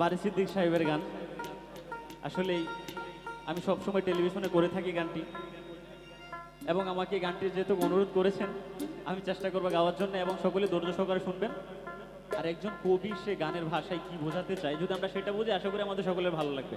বারি সিদ্দিক সাহেবের গান। আসলেই আমি সবসময় টেলিভিশনে করে থাকি গানটি। এবং আমাকে গানটি যেহেতু অনুরোধ করেছেন, আমি চেষ্টা করব গাওয়ার জন্য এবং সকলে ধৈর্য সহকারে শুনবেন। আর একজন কবি, সে গানের ভাষায় কি বোঝাতে চায়, যদি আমরা সেটা বুঝি, আশা করি আমাদের সকলের ভালো লাগবে।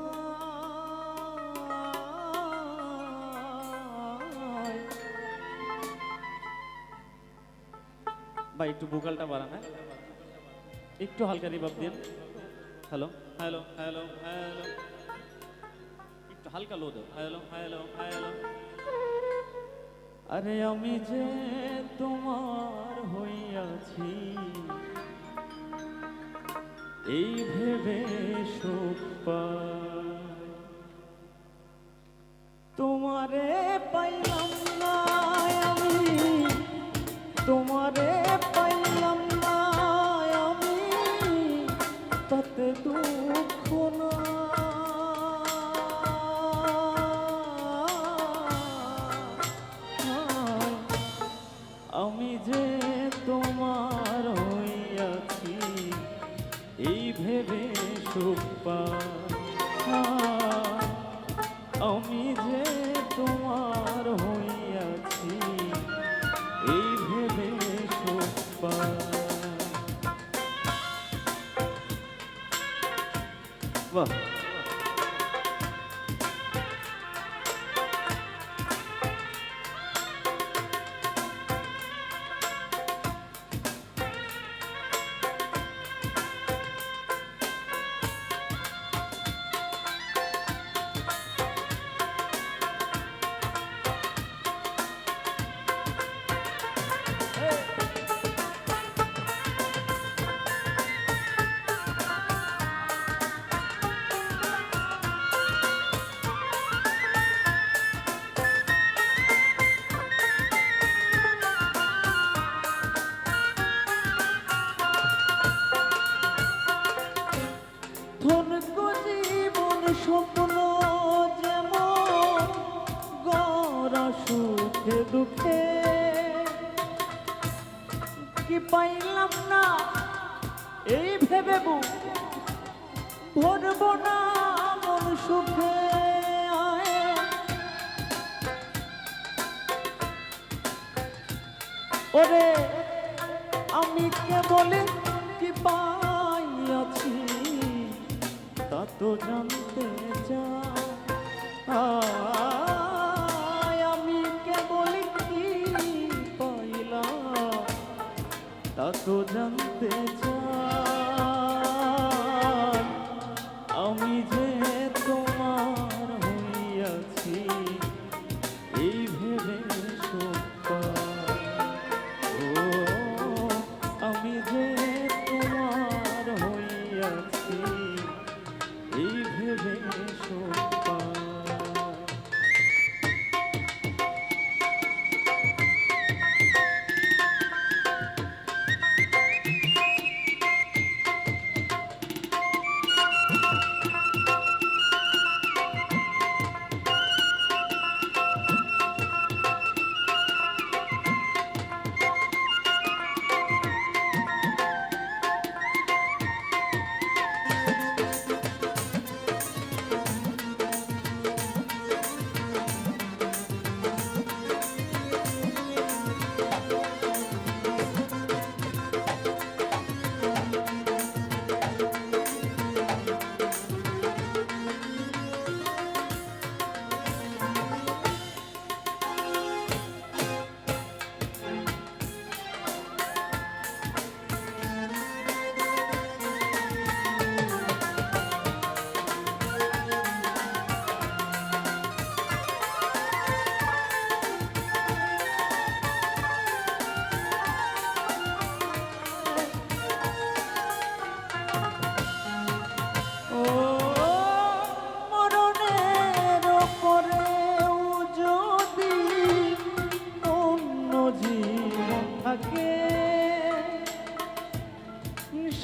ভাই একটু ভোকালটা বাড়ান হ্যাঁ? একটু হালকা রিভাব দিন। হ্যালো হ্যালো হ্যালো হ্যালো একটু হালকা লো দাও। হ্যালো হ্যালো হ্যালো আরে আমি যে তোমার হইয়াছি এই ভেবে সুখ সুখ আমি যে তোমার হইয়াছি এই ভেবে সুখ বাহ। ভেবে না মন ওরে, আমি কেবল কি পাইয়াছি তা তো জানতে চাই। আমি কেবল কি পাইলাম, তা তো জানতে চাই। আমি যে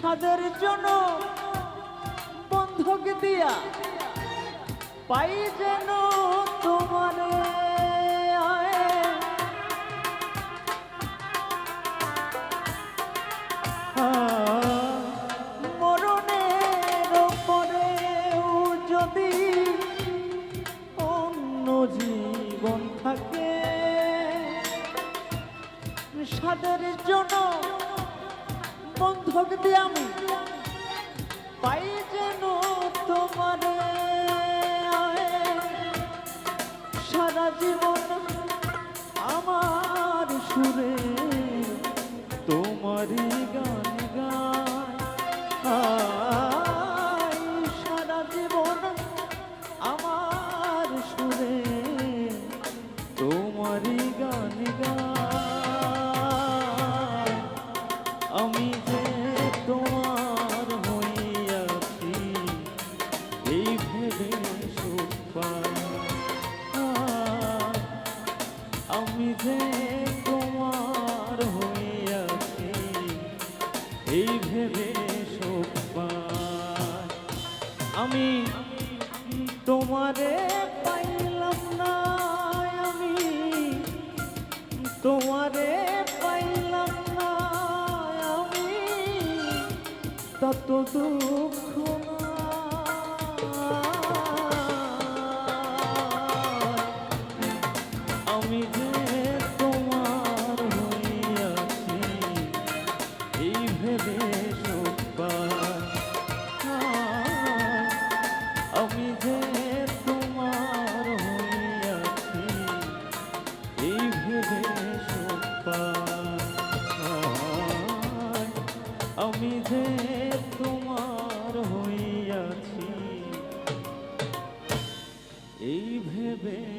জনম বন্ধক দিয়া পাই যেন তোমারে মরণের পরেও যদি অন্য জীবন থাকে সাদের জন্য বন্ধক দিয়ে আমি পাই যেন তোমার সারা জীবন আমার সুরে তোমারই গান আমি যে তোমার হইয়াছি, এই ভেবে সুখ পাই। আমি তোমারে পাইলাম না, আমি তোমারে পাইলাম না, আমি তত দুঃখ আমি যে তোমার হইয়াছি এই ভেবে। আমি যে তোমার হইয়াছি এই ভেবে